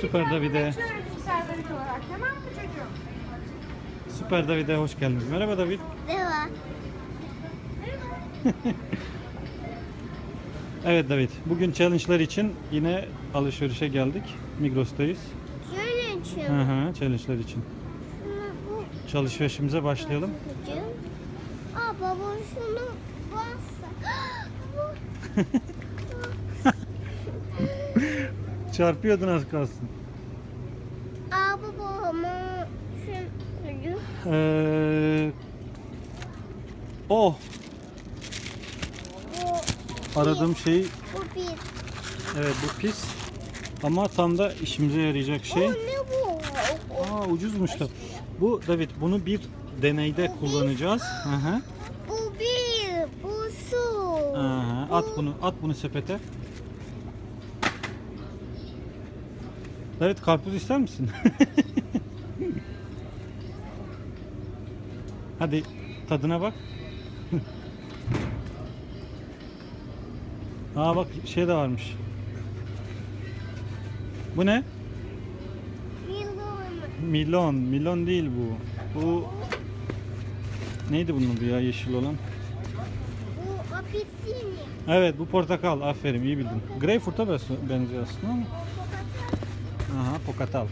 Süper Davide. Süper Davide hoş geldiniz. Merhaba David. Devam. Evet David. Bugün challenge'lar için yine alışverişe geldik. Migros'tayız. Şöyle Hı hı, challenge'lar için. Bu Alışverişimize başlayalım. Aa baba şunu. Çarpıyordun az kalsın. Aa baba ama şunu Ee, oh bu aradığım şey bu bir. evet bu pis ama tam da işimize yarayacak şey. O ne bu? Aa ucuzmuş da. Bu David bunu bir deneyde kullanacağız. Hı hı. Bu bir. Bu su. Aha, at bunu, at bunu sepete. Evet, karpuz ister misin? Hadi tadına bak. Aa bak şey de varmış. Bu ne? Milon. Milon. Milon değil bu. Bu neydi bunun adı ya yeşil olan? Evet bu portakal. Aferin iyi bildin. Greyfurt'a benziyor aslında ama. Aha pokatal.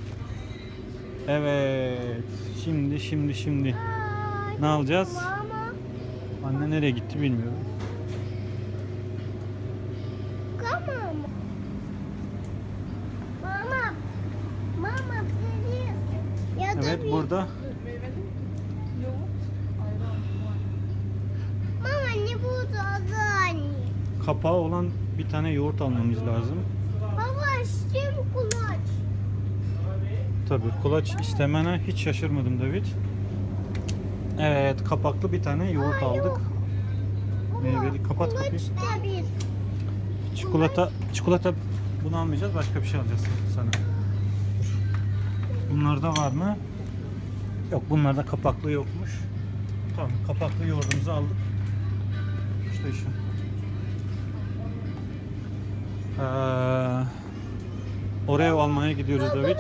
Evet. Şimdi şimdi şimdi. Ne alacağız? Anne nereye gitti bilmiyorum. Evet burada Mama ne bu tadı anne? Kapağı olan bir tane yoğurt almamız lazım. Baba şimdi kulaç. Tabii kulaç istemene hiç şaşırmadım David. Evet kapaklı bir tane yoğurt Aa, aldık. Meyveli kapat kapıyı. Çikolata, çikolata bunu almayacağız. Başka bir şey alacağız sana. Bunlarda var mı? Yok bunlarda kapaklı yokmuş. Tamam kapaklı yoğurdumuzu aldık. Şu. Ee, Oreo almaya gidiyoruz David.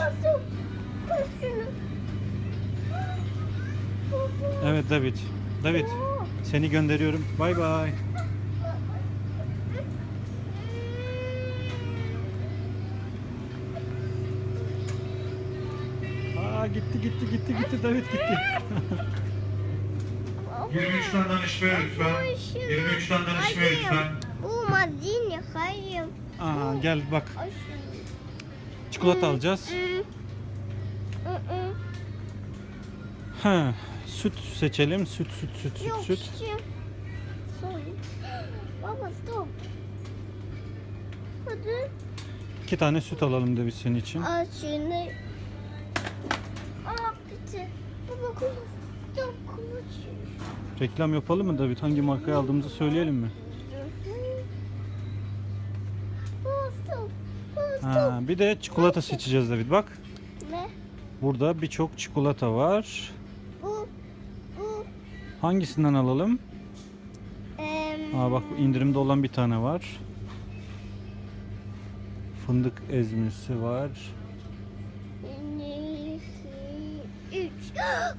Evet David. David seni gönderiyorum. Bay bay. Aa gitti gitti gitti gitti David gitti. 23'ten danışmaya lütfen. 23'ten danışmaya lütfen. Bu mazini hayır. Aa gel bak çikolata alacağız. şu- Hı, hı, hı. Ha, süt seçelim. Süt süt süt süt Yok süt. Sorry. Baba stop. Hadi. İki tane süt alalım David senin için. Al şunu. Aa bitti. Baba kulaç. Reklam yapalım mı David? Hangi markayı aldığımızı söyleyelim mi? Ha, bir de çikolata seçeceğiz David. Bak Ne? burada birçok çikolata var. Bu. Bu. Hangisinden alalım? Em, Aa bak indirimde olan bir tane var. Fındık ezmesi var. Üç.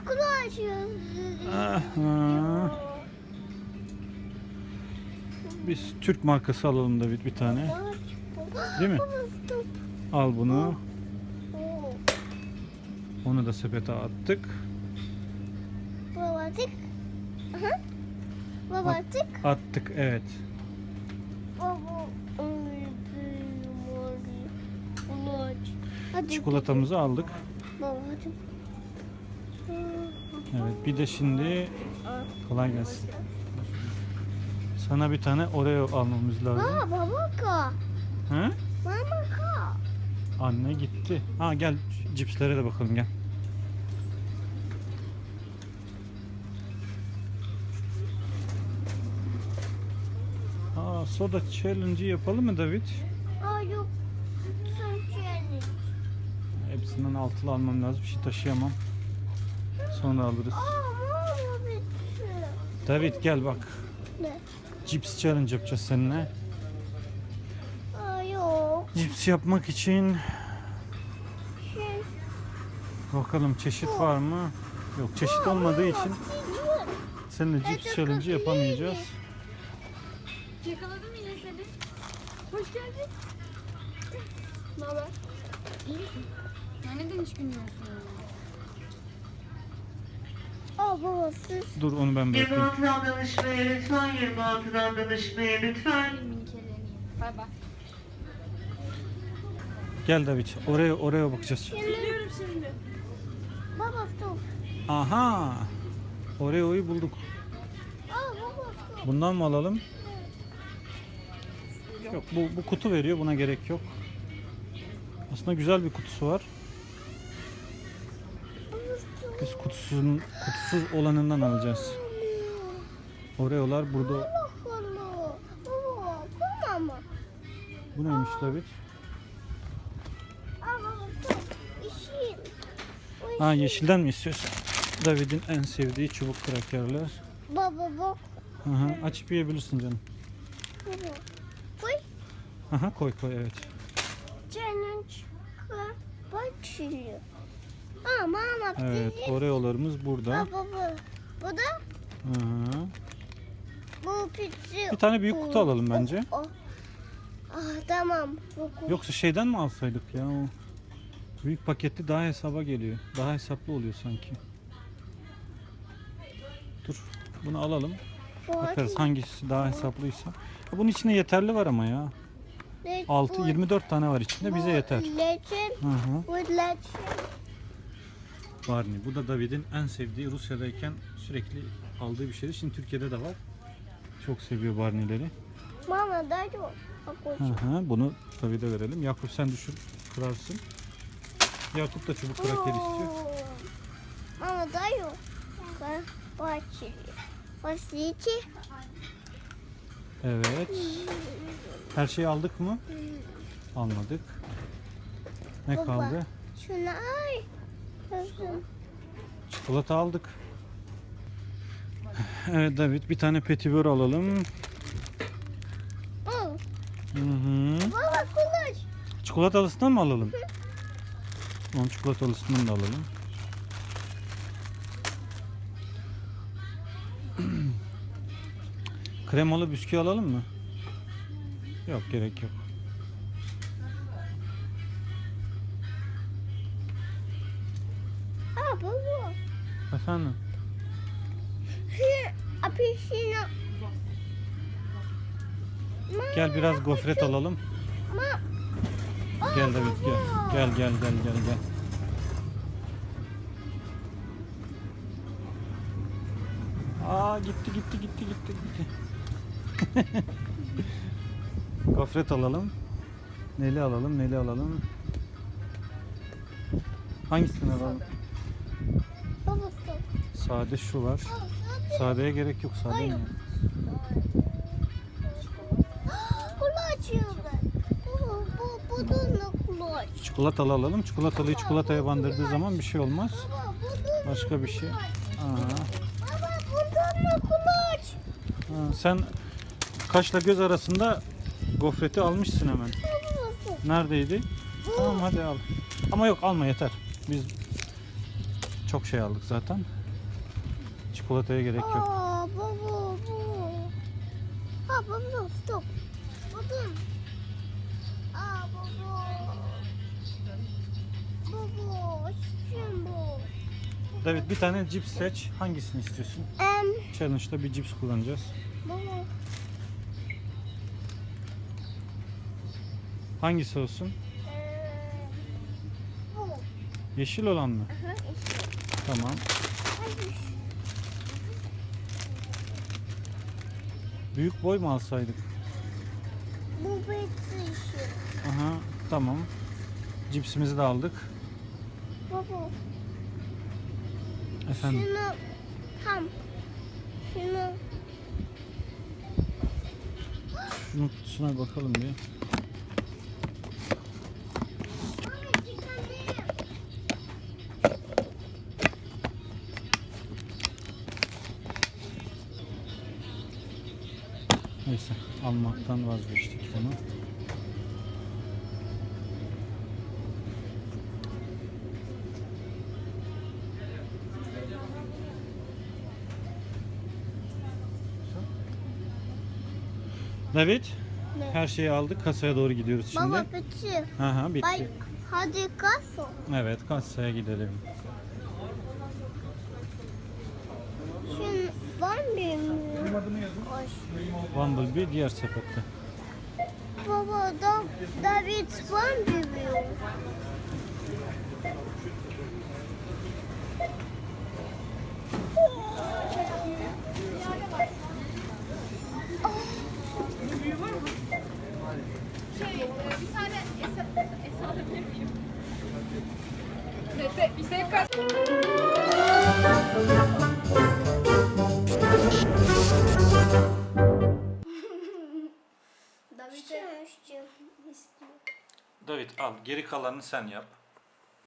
Kulaç yazdı. Aha. Biz Türk markası alalım David bir tane. Değil mi? Al bunu. Onu da sepete attık. Baba tık. Aha. Baba tık. Attık evet. Çikolatamızı aldık. Baba hadi. Evet bir de şimdi kolay gelsin. Sana bir tane Oreo almamız lazım. Baba baba ka. He? Mama ka. Anne gitti. Ha gel cipslere de bakalım gel. Aa soda challenge yapalım mı David? Aa yok. Hepsinden altılı almam lazım. Bir şey taşıyamam. Sonra alırız. David gel bak. Ne? Cips challenge yapacağız seninle. Aa, yok. Cips yapmak için Şey, bakalım çeşit var mı? Yok çeşit olmadığı için seninle cips challenge yapamayacağız. Yakaladım yine seni. Hoş geldin. Ne haber? İyi misin? Ya neden hiç gülmüyorsun? Aa. Dur onu ben bırakayım. 26'dan danışmaya lütfen, 26'dan danışmaya lütfen. Bay bay. Gel David. Oraya oraya bakacağız. Geliyorum şimdi. Baba stop. Aha. Oreo'yu bulduk. Aa baba. Bundan mı alalım? Yok bu, bu kutu veriyor buna gerek yok. Aslında güzel bir kutusu var. Biz kutusuzun, kutusuz olanından alacağız. Oreo'lar burada. Bu neymiş David? Ha yeşilden mi istiyorsun? David'in en sevdiği çubuk krakerler. Baba bak. Hı hı, açıp yiyebilirsin canım. Baba. Koy. Aha koy koy evet. Challenge. Bak şuraya. Aa mama. Evet Oreo'larımız burada. Baba. Bu da Hı hı. bu pizza. Bir tane büyük kutu alalım bence. O. Ah tamam. Bu kutu. Yoksa şeyden mi alsaydık ya o? Büyük paketli daha hesaba geliyor. Daha hesaplı oluyor sanki. Dur bunu alalım. Bakarız hangisi daha hesaplıysa. Ya Bunun içinde yeterli var ama ya. 6 24 tane var içinde bize yeter. Hı hı. Bu leçen. Barney. Bu da David'in en sevdiği Rusya'dayken sürekli aldığı bir şeydi. Şimdi Türkiye'de de var. Çok seviyor Barney'leri. Mama da Hı hı. Bunu David'e verelim. Yakup sen düşür kırarsın. Yakup da çubuk kraker istiyor. Da yok. Bak bahçeli. Bahçeli. Evet. Her şeyi aldık mı? Almadık. Ne Baba. kaldı? Şunu ay. Çikolata aldık. Evet David bir tane petibör alalım. Al. Hı hı. Baba kulaç. Çikolatalısından mı alalım? Onun çikolatalısından da alalım. Kremalı bisküvi alalım mı? Yok gerek yok. Efendim? Şu apişini. Gel biraz gofret alalım. Gel David gel. Gel gel gel gel gel. Aa gitti gitti gitti gitti gitti. Gofret alalım. Neli alalım, neli alalım. Hangisini alalım? Baba stop. Sade şu var. Sadeye gerek yok sade mi? Çikolatalı alalım. Çikolatalıyı çikolataya bandırdığı zaman bir şey olmaz. Başka bir şey. Aa. Ha, sen kaşla göz arasında gofreti almışsın hemen. Neredeydi? Tamam hadi al. Ama yok alma yeter. Biz çok şey aldık zaten. Çikolataya gerek yok. Aa baba bu. Ha baba stop. Bakın. Aa baba. Baba şimdi bu. David bir tane cips seç. Hangisini istiyorsun? Em Challenge'da bir cips kullanacağız. baba. Hangisi olsun? Ee, bu. Yeşil olan mı? Aha işte. Tamam. Hadi. Büyük boy mu alsaydık? Bu bitti işi. Aha tamam. Cipsimizi de aldık. Baba. Efendim. Şunu tam. Şunu. Şunun kutusuna bakalım bir. Neyse almaktan vazgeçtik bunu. David, Ne? her şeyi aldık. Kasaya doğru gidiyoruz şimdi. Baba bitti. Aha, bitti. Bay, hadi kalsın. Evet, kasaya gidelim. Şimdi ben bilmiyorum. Hoş. Bumblebee diğer sepette. Baba da David bilmiyorum. Bir tane Esa, Esa alabilir miyim? Neyse, bir şey kaç. David al, geri kalanını sen yap.